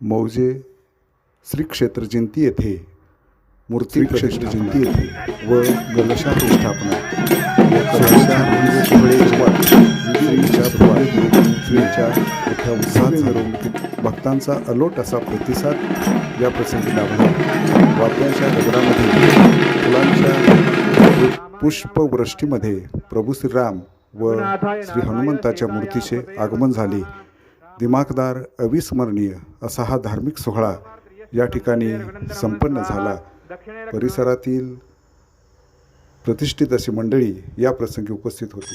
मौजे श्री क्षेत्र जयंती येथे मूर्ती क्षेत्र जयंती येथे. व स्थापना कलशा मोठ्या उत्साहात मिरवणुकीत भक्तांचा अलोट असा प्रतिसाद या प्रसंगी लाभला. वाद्यांच्या गजरामध्ये फुलांच्या पुष्पवृष्टीमध्ये प्रभू श्रीराम व श्री हनुमंताच्या मूर्तीचे आगमन झाले. दिमाखदार अविस्मरणीय असा हा धार्मिक सोहळा या ठिकाणी संपन्न झाला. परिसरातील प्रतिष्ठित अशी मंडळी या प्रसंगी उपस्थित होती.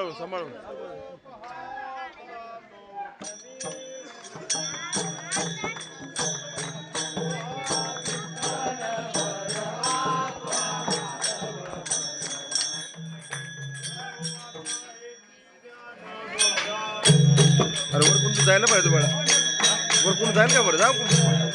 सांभाळून सांभाळून. अरे वर कोणतं जायला पाहिजे तुम्हाला. वर कोण जाईल का बरं? जाऊ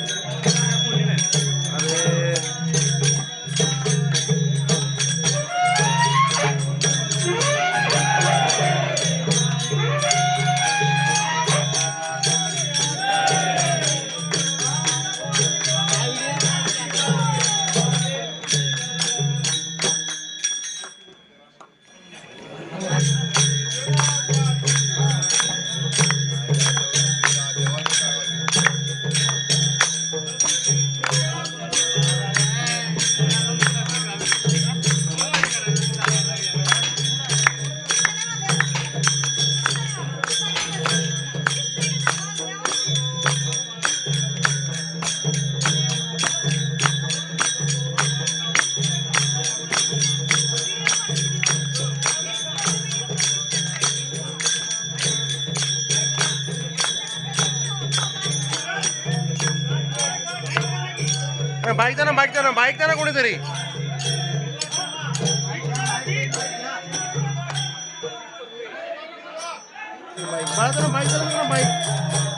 बाईक द्या ना बाईक द्या ना बाईक द्या ना कोणीतरी. बाईक बाळा बाईक द्या ना बाईक